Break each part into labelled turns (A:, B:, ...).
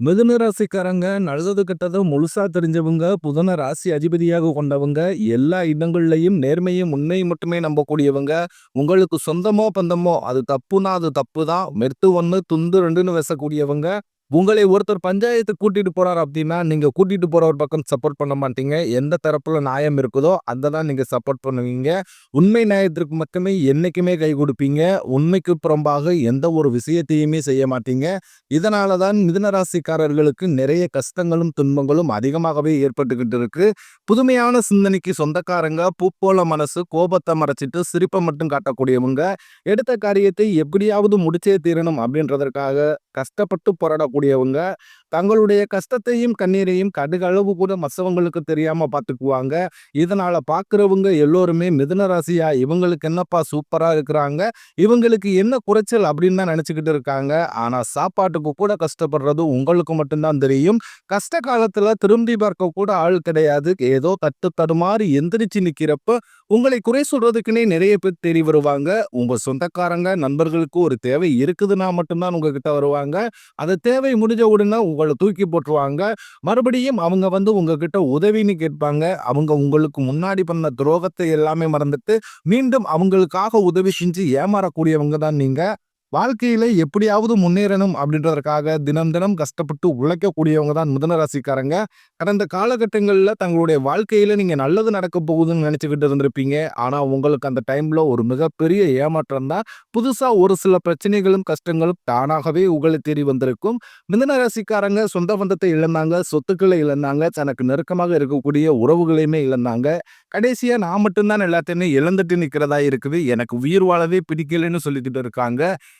A: மிதுன ராசிக்காரங்க நல்லது கெட்டது முழுசா தெரிஞ்சவங்க புதன ராசி அதிபதியாக கொண்டவங்க எல்லா இடங்கள்லையும் நேர்மையும் உண்மையும் மட்டுமே நம்பக்கூடியவங்க உங்களுக்கு சொந்தமோ பந்தமோ அது தப்புனா அது தப்பு தான் மெத்து ஒன்று துண்டு ரெண்டுன்னு பேசக்கூடியவங்க உங்களை ஒருத்தர் பஞ்சாயத்துக்கு கூட்டிட்டு போகிறார் அப்படின்னா நீங்க கூட்டிட்டு ஒரு பக்கம் சப்போர்ட் பண்ண மாட்டீங்க. எந்த தரப்புல நியாயம் இருக்குதோ அதை தான் நீங்க சப்போர்ட் பண்ணுவீங்க. உண்மை நியாயத்திற்கு மட்டுமே என்னைக்குமே கை கொடுப்பீங்க. உண்மைக்கு புறம்பாக எந்த ஒரு விஷயத்தையுமே செய்ய மாட்டீங்க. இதனால தான் மிதனராசிக்காரர்களுக்கு நிறைய கஷ்டங்களும் துன்பங்களும் அதிகமாகவே ஏற்பட்டுக்கிட்டு இருக்கு. புதுமையான சிந்தனைக்கு சொந்தக்காரங்க பூப்போல மனசு கோபத்தை மறைச்சிட்டு சிரிப்பை மட்டும் காட்டக்கூடியவங்க எடுத்த காரியத்தை எப்படியாவது முடிச்சே தீரணும் அப்படின்றதற்காக கஷ்டப்பட்டு போராடக்கூடியவங்க தங்களுடைய கஷ்டத்தையும் கண்ணீரையும் கடுகளவு கூட மற்றவங்களுக்கு தெரியாம பார்த்துக்குவாங்க இதனால பார்க்குறவங்க எல்லோருமே மிதுன ராசியா இவங்களுக்கு என்னப்பா சூப்பராக இருக்கிறாங்க இவங்களுக்கு என்ன குறைச்சல் அப்படின்னு தான் நினச்சிக்கிட்டு இருக்காங்க. ஆனால் சாப்பாட்டுக்கு கூட கஷ்டப்படுறது உங்களுக்கு மட்டும்தான் தெரியும். கஷ்ட காலத்தில் திரும்பி பார்க்க கூட ஆள் கிடையாது. ஏதோ தட்டு தடுமாறி எந்திரிச்சு நிக்கிறப்ப உங்களை குறை சொல்றதுக்குன்னே நிறைய பேர் தேடி வருவாங்க. உங்கள் சொந்தக்காரங்க நண்பர்களுக்கு ஒரு தேவை இருக்குதுன்னா மட்டும்தான் உங்ககிட்ட வருவாங்க. அது தேவை முடிஞ்ச உடனே உங்களை தூக்கி போட்டுருவாங்க. மறுபடியும் அவங்க வந்து உங்ககிட்ட உதவின்னு கேட்பாங்க. அவங்க உங்களுக்கு முன்னாடி பண்ண துரோகத்தை எல்லாமே மறந்துட்டு மீண்டும் அவங்களுக்காக உதவி செஞ்சு ஏமாறக்கூடியவங்க தான் நீங்கள் வாழ்க்கையில எப்படியாவது முன்னேறணும் அப்படின்றதற்காக தினம் தினம் கஷ்டப்பட்டு உழைக்கக்கூடியவங்க தான் மிதன ராசிக்காரங்க. கடந்த காலகட்டங்களில் தங்களுடைய வாழ்க்கையில நீங்க நல்லது நடக்க போகுதுன்னு நினைச்சுக்கிட்டு இருந்திருப்பீங்க. ஆனா உங்களுக்கு அந்த டைம்ல ஒரு மிகப்பெரிய ஏமாற்றம் தான். புதுசா ஒரு சில பிரச்சனைகளும் கஷ்டங்களும் தானாகவே உங்களை தேடி வந்திருக்கும். மிதன ராசிக்காரங்க சொந்த பந்தத்தை இழந்தாங்க சொத்துக்களை இழந்தாங்க தனக்கு நெருக்கமாக இருக்கக்கூடிய உறவுகளையுமே இழந்தாங்க. கடைசியா நான் மட்டும்தான் எல்லாத்தையுமே இழந்துட்டு நிற்கிறதா இருக்குது. எனக்கு உயிர் வாழவே பிடிக்கலைன்னு சொல்லிக்கிட்டு இருக்காங்க.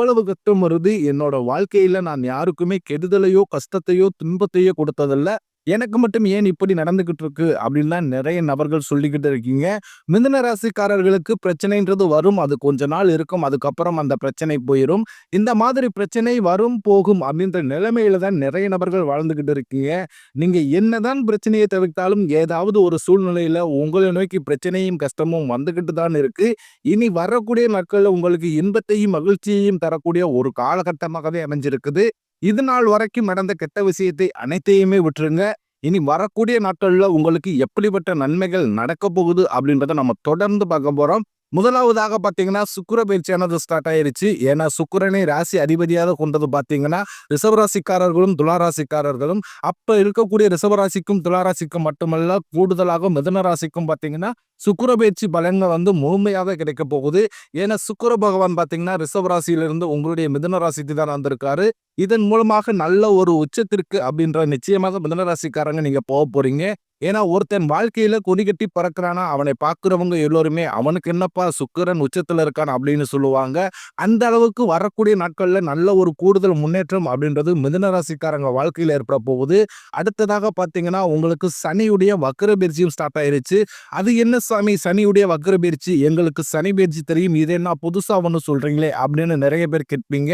A: இவ்வளவு கஷ்டம் வருது? என்னோட வாழ்க்கையில நான் யாருக்குமே கெடுதலையோ கஷ்டத்தையோ துன்பத்தையோ கொடுத்ததில்ல. எனக்கு மட்டும் ஏன் இப்படி நடந்துகிட்டு இருக்கு அப்படின்லாம் நிறைய நபர்கள் சொல்லிக்கிட்டு இருக்கீங்க. மிதுன ராசிக்காரர்களுக்கு பிரச்சனைன்றது வரும். அது கொஞ்ச நாள் இருக்கும். அதுக்கப்புறம் அந்த பிரச்சனை போயிடும் இந்த மாதிரி பிரச்சனை வரும் போகும் அப்படின்ற நிலைமையில தான் நிறைய நபர்கள் வாழ்ந்துகிட்டு இருக்கீங்க. நீங்க என்னதான் பிரச்சனையை தவிர்த்தாலும் ஏதாவது ஒரு சூழ்நிலையில உங்களை நோக்கி பிரச்சனையும் கஷ்டமும் வந்துகிட்டு தான் இருக்கு. இனி வரக்கூடிய நாட்களில் உங்களுக்கு இன்பத்தையும் மகிழ்ச்சியையும் தரக்கூடிய ஒரு காலகட்டமாகவே அமைஞ்சிருக்குது. இது நாள் வரைக்கும் நடந்த கெட்ட விஷயத்தை அனைத்தையுமே விட்டுருங்க. இனி வரக்கூடிய நாட்களில் உங்களுக்கு எப்படிப்பட்ட நன்மைகள் நடக்க போகுது அப்படின்றத நம்ம தொடர்ந்து பார்க்க போகிறோம் முதலாவதாக பார்த்தீங்கன்னா சுக்கர பயிற்சியானது ஸ்டார்ட் ஆயிருச்சு. ஏன்னா சுக்கரனை ராசி அதிபதியாக கொண்டது பார்த்தீங்கன்னா ரிசவராசிக்காரர்களும் துளாராசிக்காரர்களும். அப்போ இருக்கக்கூடிய ரிசவராசிக்கும் துளாராசிக்கும் மட்டுமல்ல கூடுதலாக மிதன ராசிக்கும் பார்த்தீங்கன்னா சுக்குர பயிற்சி பலன்கள் வந்து முழுமையாக கிடைக்க போகுது. ஏன்னா சுக்கர பகவான் பார்த்தீங்கன்னா ரிசவராசியிலிருந்து உங்களுடைய மிதன ராசிக்கு தான் வந்திருக்காரு. இதன் மூலமாக நல்ல ஒரு உச்சத்திற்கு அப்படின்ற நிச்சயமாக மிதனராசிக்காரங்க நீங்க போக போறீங்க. ஏன்னா ஒருத்தன் வாழ்க்கையில கொடி கட்டி பறக்கிறானா அவனை பார்க்குறவங்க எல்லோருமே அவனுக்கு என்னப்பா சுக்கரன் உச்சத்துல இருக்கான் அப்படின்னு சொல்லுவாங்க. அந்த அளவுக்கு வரக்கூடிய நாட்கள்ல நல்ல ஒரு கூடுதல் முன்னேற்றம் அப்படின்றது மிதனராசிக்காரங்க வாழ்க்கையில ஏற்பட போகுது. அடுத்ததாக பார்த்தீங்கன்னா உங்களுக்கு சனியுடைய வக்கர பயிற்சியும் ஸ்டார்ட் ஆயிருச்சு. அது என்ன சாமி? சனியுடைய வக்கர பயிற்சி எங்களுக்கு சனி பயிற்சி தெரியும். இது என்ன புதுசா ஒன்று சொல்றீங்களே அப்படின்னு நிறைய பேர் கேட்பீங்க.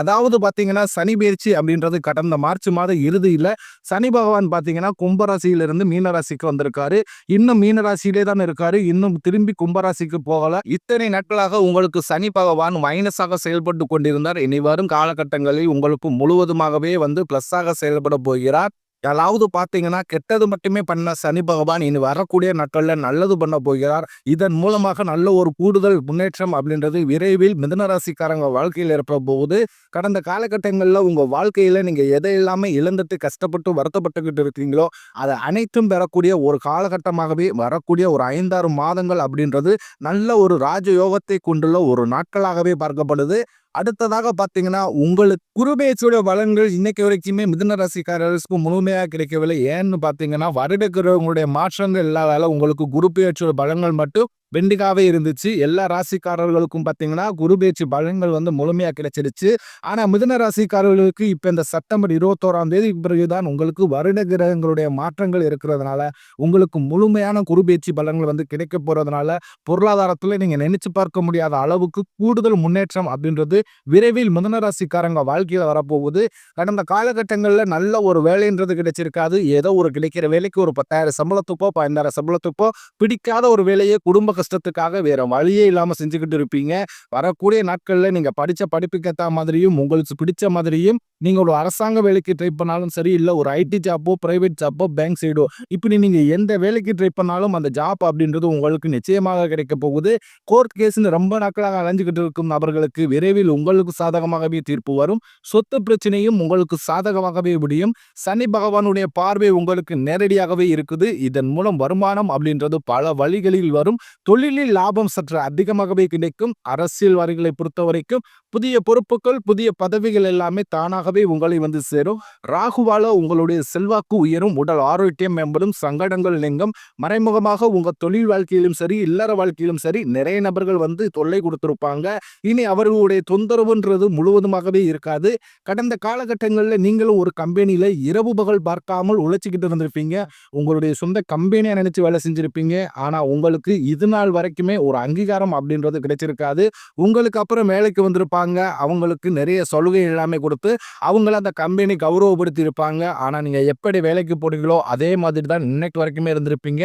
A: அதாவது பார்த்தீங்கன்னா சனி பயிற்சி அப்படின்றது கடந்த மார்ச் மாத இறுதியில் சனி பகவான் பார்த்தீங்கன்னா கும்பராசியிலிருந்து மீனராசிக்கு வந்திருக்காரு. இன்னும் மீனராசியிலே தான் இருக்காரு. இன்னும் திரும்பி கும்பராசிக்கு போகல. இத்தனை நாட்களாக உங்களுக்கு சனி பகவான் மைனஸாக செயல்பட்டு கொண்டிருந்தார். இனி வரும் காலகட்டங்களில் உங்களுக்கு முழுவதுமாகவே வந்து பிளஸ்ஸாக செயல்பட போகிறார். யாராவது பார்த்தீங்கன்னா கெட்டது மட்டுமே பண்ண சனி பகவான் இனி வரக்கூடிய நாட்களில் நல்லது பண்ண போகிறார். இதன் மூலமாக நல்ல ஒரு கூடுதல் முன்னேற்றம் அப்படின்றது விரைவில் மிதனராசிக்காரங்க வாழ்க்கையில் இருப்ப போகுது கடந்த காலகட்டங்களில் உங்கள் வாழ்க்கையில் நீங்கள் எதை எல்லாமே இழந்துட்டு கஷ்டப்பட்டு வருத்தப்பட்டுக்கிட்டு இருக்கீங்களோ அதை அனைத்தும் பெறக்கூடிய ஒரு காலகட்டமாகவே வரக்கூடிய ஒரு ஐந்தாறு மாதங்கள் அப்படின்றது நல்ல ஒரு ராஜயோகத்தை கொண்டுள்ள ஒரு நாட்களாகவே பார்க்கப்படுது. அடுத்ததாக பார்த்தீங்கன்னா உங்களுக்கு குருபேச்சுடைய பலன்கள் இன்னைக்கு வரைக்குமே மிதுன ராசிக்காரர்களுக்கு முழுமையாக கிடைக்கவில்லை. ஏன்னு பார்த்தீங்கன்னா வருடக்கிறவங்களுடைய மாற்றங்கள் இல்லாதால உங்களுக்கு குரு பலன்கள் மட்டும் பெண்டிகாவே இருந்துச்சு. எல்லா ராசிக்காரர்களுக்கும் பார்த்தீங்கன்னா, குரு பேச்சு பலன்கள் வந்து முழுமையாக கிடைச்சிருச்சு. ஆனால் மிதன ராசிக்காரர்களுக்கு இப்போ இந்த செப்டம்பர் 21ஆம் தேதி பிறகு தான் உங்களுக்கு வருட கிரகங்களுடைய மாற்றங்கள் இருக்கிறதுனால, உங்களுக்கு முழுமையான குரு பேச்சு பலன்கள் வந்து கிடைக்கப் போகிறதுனால பொருளாதாரத்தில் நீங்கள் நினைச்சு பார்க்க முடியாத அளவுக்கு கூடுதல் முன்னேற்றம் அப்படின்றது விரைவில் மிதன ராசிக்காரங்க வாழ்க்கையில் வரப்போகுது. கடந்த காலகட்டங்களில் நல்ல ஒரு வேலைன்றது கிடைச்சிருக்காது. ஏதோ ஒரு கிடைக்கிற வேலைக்கு ஒரு 10,000 சம்பளத்துக்கோ, 12,000 சம்பளத்துக்கோ பிடிக்காத ஒரு வேலையை குடும்ப கஷ்டத்துக்காக வேற வழியே இல்லாம செஞ்சுக்கிட்டு இருப்பீங்க. வரக்கூடிய நாட்கள்ல நீங்க படிச்ச படிப்புக்கேற்ற மாதிரியும், உங்களுக்கு பிடிச்ச மாதிரியும் நீங்க ஒரு அரசாங்க வேலைக்கு ட்ரை பண்ணாலும் சரி, இல்ல ஒரு ஐடி ஜாப்போ, பிரைவேட் ஜாப்போ, பேங்க் சைடோ இப்படி நீங்க எந்த வேலைக்கு ட்ரை பண்ணாலும் அந்த ஜாப் அப்படின்றது உங்களுக்கு நிச்சயமாக கிடைக்கப் போகுது. கோர்ட் கேஸ்ன்னு ரொம்ப நாட்களாக அலைஞ்சுக்கிட்டு இருக்கும் நபர்களுக்கு விரைவில் உங்களுக்கு சாதகமாகவே தீர்ப்பு வரும். சொத்து பிரச்சனையும் உங்களுக்கு சாதகமாகவே முடியும். சனி பகவானுடைய பார்வை உங்களுக்கு நேரடியாகவே இருக்குது. இதன் மூலம் வருமானம் அப்படின்றது பல வழிகளில் வரும். தொழிலில் லாபம் சற்று அதிகமாகவே கிடைக்கும். அரசியல்வாதிகளை பொறுத்தவரைக்கும் புதிய பொறுப்புகள், புதிய பதவிகள் எல்லாமே தானாகவே உங்களை வந்து சேரும். ராகுவால உங்களுடைய செல்வாக்கு உயரும். உடல் ஆரோக்கியம் மேம்படும். சங்கடங்கள் நீங்கும். மறைமுகமாக உங்க தொழில் வாழ்க்கையிலும் சரி, இல்லற வாழ்க்கையிலும் சரி நிறைய நபர்கள் வந்து தொல்லை கொடுத்திருப்பாங்க. இனி அவர்களுடைய தொந்தரவுன்றது முழுவதுமாகவே இருக்காது. கடந்த காலகட்டங்களில் நீங்களும் ஒரு கம்பெனியில் இரவு பகல் பார்க்காமல் உழைச்சிக்கிட்டு இருந்திருப்பீங்க. உங்களுடைய சொந்த கம்பெனியாக நினைச்சு வேலை செஞ்சிருப்பீங்க. ஆனால் உங்களுக்கு இதனால் நாள் வரைக்குமே ஒரு அங்கீகாரம் அப்படின்றது கிடைச்சிருக்காது. உங்களுக்கு அப்புறம் வேலைக்கு வந்திருப்பாங்க. அவங்களுக்கு நிறைய சலுகை எல்லாமே கொடுத்து, அவங்கள அந்த கம்பெனி கௌரவப்படுத்தி இருப்பாங்க. ஆனால் நீங்கள் எப்படி வேலைக்கு போனீங்களோ அதே மாதிரி தான் இன்னைக்கு வரைக்குமே இருந்திருப்பீங்க.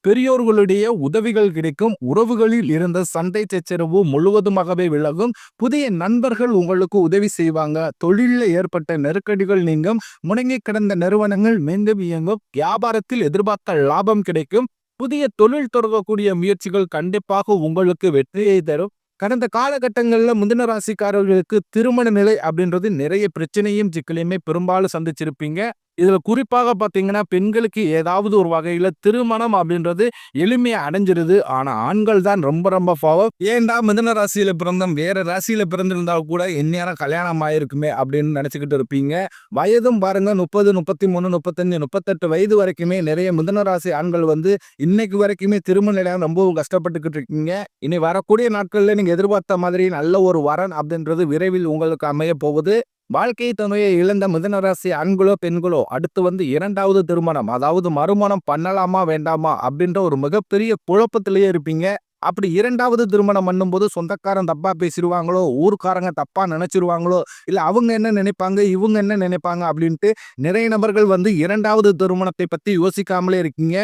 A: பெரியோர்களுடைய உதவிகள் கிடைக்கும். உறவுகளில் இருந்த சண்டை சச்சரவு முழுவதுமாகவே விலகும். புதிய நண்பர்கள் உங்களுக்கு உதவி செய்வாங்க. தொழில்ல ஏற்பட்ட நெருக்கடிகள் நீங்கும். முடங்கிக் கிடந்த நிறுவனங்கள் மீண்டும் இயங்கும். வியாபாரத்தில் எதிர்பார்த்த லாபம் கிடைக்கும். புதிய தொழில் தொடங்கக்கூடிய முயற்சிகள் கண்டிப்பாக உங்களுக்கு வெற்றியை தரும். கடந்த காலகட்டங்கள்ல மிதுன ராசிக்காரர்களுக்கு திருமண நிலை அப்படின்றது நிறைய பிரச்சனையும், சிக்கலையுமே பெரும்பாலும் சந்திச்சிருப்பீங்க. இதில் குறிப்பாக பார்த்தீங்கன்னா, பெண்களுக்கு ஏதாவது ஒரு வகையில் திருமணம் அப்படின்றது எளிமையாக அடைஞ்சிருது. ஆனால் ஆண்கள் தான் ரொம்ப ரொம்ப ஃபாவம் ஏன்டா மிதன ராசியில் பிறந்தோம், வேறு ராசியில் பிறந்திருந்தால் கூட எந்நேரம் கல்யாணம் ஆயிருக்குமே அப்படின்னு நினச்சிக்கிட்டு இருப்பீங்க. வயதும் பாருங்க 30, 33, 35, 38 வயது வரைக்குமே நிறைய மிதன ராசி ஆண்கள் வந்து இன்னைக்கு வரைக்குமே திருமண நிலையம் ரொம்பவும் கஷ்டப்பட்டுக்கிட்டு இருக்கீங்க. இனி வரக்கூடிய நாட்களில் நீங்கள் எதிர்பார்த்த மாதிரி நல்ல ஒரு வரன் அப்படின்றது விரைவில் உங்களுக்கு அமையப் போகுது. வாழ்க்கை தன்மையை இழந்த மிதனராசி ஆண்களோ, பெண்களோ அடுத்து வந்து இரண்டாவது திருமணம் அதாவது மறுமணம் பண்ணலாமா, வேண்டாமா அப்படின்ற ஒரு மிகப்பெரிய குழப்பத்திலேயே இருப்பீங்க. அப்படி இரண்டாவது திருமணம் பண்ணும்போது சொந்தக்காரன் தப்பாக பேசிடுவாங்களோ ஊர்க்காரங்க தப்பாக நினச்சிருவாங்களோ இல்லை அவங்க என்ன நினைப்பாங்க, இவங்க என்ன நினைப்பாங்க அப்படின்ட்டு நிறைய நபர்கள் வந்து இரண்டாவது திருமணத்தை பற்றி யோசிக்காமலே இருக்கீங்க.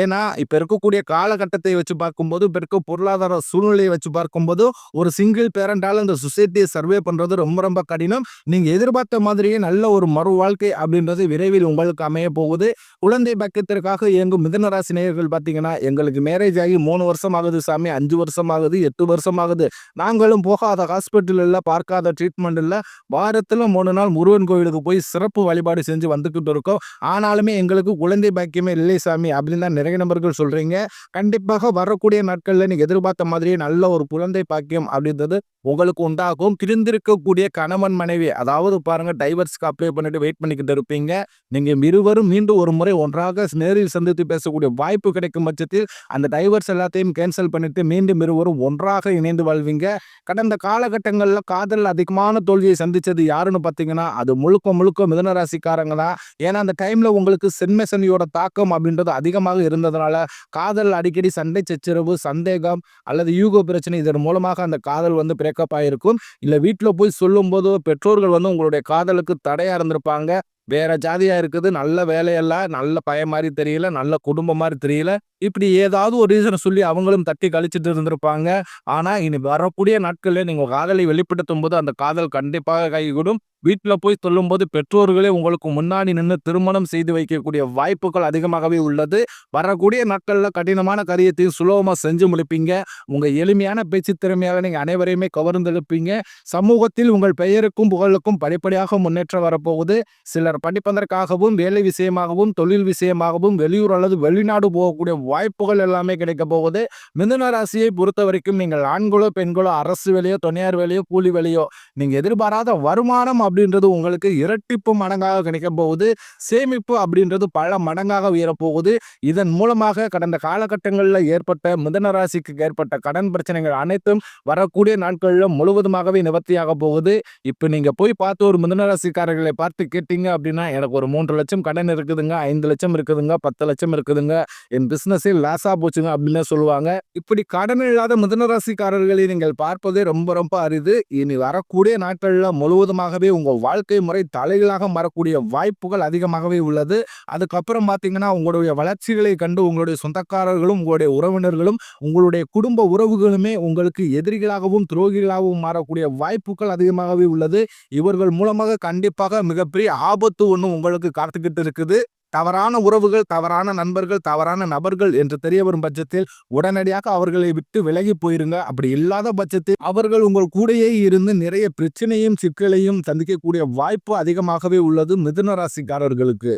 A: ஏன்னா இப்போ இருக்கக்கூடிய காலகட்டத்தை வச்சு பார்க்கும்போது, இப்போ இருக்க பொருளாதார சூழ்நிலையை வச்சு பார்க்கும்போது, ஒரு சிங்கிள் பேரண்டால் இந்த சொசைட்டியை சர்வே பண்ணுறது ரொம்ப ரொம்ப கடினம். நீங்கள் எதிர்பார்த்த மாதிரியே நல்ல ஒரு மறு வாழ்க்கை அப்படின்றது விரைவில் உங்களுக்கு அமைய போகுது. குழந்தை பக்கத்திற்காக இயங்கும் மிதனராசி நேயர்கள் பார்த்தீங்கன்னா, எங்களுக்கு மேரேஜ் ஆகி மூணு வருஷம் ஆகுது சாமி, அஞ்சு வருஷம் ஆகுது, எட்டு வருஷம் ஆகுது. நாங்களும் போகாத ஹாஸ்பிட்டல் பார்க்காத ட்ரீட்மெண்ட் இல்ல. வாரத்துல 3 நாள் முருகன் கோவிலுக்கு போய் சிறப்பு வழிபாடு செஞ்சு வந்துக்கிட்டு இருக்கோம். ஆனாலுமே எங்களுக்கு குழந்தை பாக்கியமே இல்லை சாமி அப்படின்னு தான் நிறைய நபர்கள் சொல்கிறீங்க கண்டிப்பாக வரக்கூடிய நாட்களில் நீங்கள் எதிர்பார்த்த மாதிரியே நல்ல ஒரு குழந்தை பாக்கியம் அப்படின்றது உங்களுக்கு உண்டாகும். பிரிந்திருக்கக்கூடிய கணவன், மனைவி அதாவது பாருங்க டைவர்ஸ்க்கு அப்ளை பண்ணிட்டு வெயிட் பண்ணிக்கிட்டு இருப்பீங்க. நீங்க இருவரும் மீண்டும் ஒரு முறை ஒன்றாக நேரில் சந்தித்து பேசக்கூடிய வாய்ப்பு கிடைக்கும் பட்சத்தில் அந்த டைவர்ஸ் எல்லாத்தையும் கேன்சல் பண்ணிட்டு மீண்டும் இருவரும் ஒன்றாக இணைந்து வாழ்வீங்க. கடந்த காலகட்டங்களில் காதல் அதிகமான தோல்வியை சந்திச்சது யாருன்னு பார்த்தீங்கன்னா, அது முழுக்க முழுக்க மிதனராசிக்காரங்க தான். ஏன்னா அந்த டைம்ல உங்களுக்கு சென்மை சனியோட தாக்கம் அப்படின்றது அதிகமாக இருந்ததுனால, காதல் அடிக்கடி சண்டை சச்சரவு, சந்தேகம் அல்லது யூகோ பிரச்சனை இதன் மூலமாக அந்த காதல் வந்து பிரேக்கப் ஆயிருக்கும். இல்ல வீட்டில் போய் சொல்லும்போது பெற்றோர்கள் வந்து உங்களுடைய காதலுக்கு தடையா இருந்திருப்பாங்க. வேற ஜாதியா இருக்குது. நல்ல வேலையெல்லாம், நல்ல பய மாதிரி தெரியல. நல்ல குடும்பம் மாதிரி தெரியல. இப்படி ஏதாவது ஒரு ரீசனை சொல்லி அவங்களும் தட்டி கழிச்சுட்டு இருந்திருப்பாங்க. ஆனா, இனி வரக்கூடிய நாட்கள்ல நீங்க காதலை காதலை வெளிப்படுத்தும்போது, அந்த காதல் கண்டிப்பாக கைகூடும். வீட்டில் போய் சொல்லும்போது, பெற்றோர்களே உங்களுக்கு முன்னாடி நின்று திருமணம் செய்து வைக்கக்கூடிய வாய்ப்புகள் அதிகமாகவே உள்ளது. வரக்கூடிய நாட்களில் கடினமான காரியத்தையும் சுலபமாக செஞ்சு முடிப்பீங்க. உங்கள் எளிமையான பேச்சு திறமையாக நீங்கள் அனைவரையுமே கவர்ந்திழுப்பீங்க. சமூகத்தில் உங்கள் பெயருக்கும், புகழுக்கும் படிப்படியாக முன்னேற்றம் வரப்போகுது. சில சிலர் படிப்பதற்காகவும், வேலை விஷயமாகவும், தொழில் விஷயமாகவும் வெளியூர் அல்லது வெளிநாடு போகக்கூடிய வாய்ப்புகள் எல்லாமே கிடைக்கப் போகுது. மிதுன ராசியை பொறுத்தவரைக்கும் நீங்கள் ஆண்களோ, பெண்களோ அரசு வேலையோ, தனியார் வேலையோ, கூலி வேலையோ நீங்கள் எதிர்பாராத வருமானம் அப்படின்றது உங்களுக்கு இரட்டிப்பு மடங்காக கிடைக்க போகுது. சேமிப்பு அப்படின்றது பல மடங்காக உயரப்போகுது இதன் மூலமாக கடந்த காலகட்டங்களில் ஏற்பட்ட மிதுன ராசிக்கு ஏற்பட்ட கடன் பிரச்சனைகள் அனைத்தும் வரக்கூடிய நாட்களில் முழுவதுமாகவே நிவர்த்தியாக போகுது. இப்போ நீங்கள் போய் பார்த்து ஒரு மிதுன ராசிக்காரர்களை பார்த்து கேட்டீங்க அப்படின்னா, எனக்கு ஒரு 3,00,000 கடன் இருக்குதுங்க, ஐந்து லட்சம் இருக்குதுங்க, பத்து லட்சம் இருக்குதுங்க. என் பிஸ்னஸே லாஸாக போச்சுங்க அப்படின்னு சொல்லுவாங்க. இப்படி கடன் இல்லாத மிதனராசிக்காரர்களை நீங்கள் பார்ப்பதே ரொம்ப ரொம்ப அரிது. இனி வரக்கூடிய நாட்களில் முழுவதுமாகவே உங்கள் வாழ்க்கை முறை தலைகளாக மாறக்கூடிய வாய்ப்புகள் அதிகமாகவே உள்ளது. அதுக்கப்புறம் பார்த்தீங்கன்னா, உங்களுடைய வளர்ச்சிகளை கண்டு உங்களுடைய சொந்தக்காரர்களும், உங்களுடைய உறவினர்களும், உங்களுடைய குடும்ப உறவுகளுமே உங்களுக்கு எதிரிகளாகவும், துரோகிகளாகவும் மாறக்கூடிய வாய்ப்புகள் அதிகமாகவே உள்ளது. இவர்கள் மூலமாக கண்டிப்பாக மிகப்பெரிய ஆபத்து ஒண்ணு உங்களுக்கு காத்துக்கிட்டு இருக்குது. தவறான உறவுகள், தவறான நண்பர்கள், தவறான நபர்கள் என்று தெரிய வரும் பட்சத்தில் உடனடியாக அவர்களை விட்டு விலகி போயிருங்க. அப்படி இல்லாத பட்சத்தில் அவர்கள் உங்கள் கூடயே இருந்து நிறைய பிரச்சனையும், சிக்கலையும் சந்திக்கக்கூடிய வாய்ப்பு அதிகமாகவே உள்ளது மிதுன ராசிக்காரர்களுக்கு.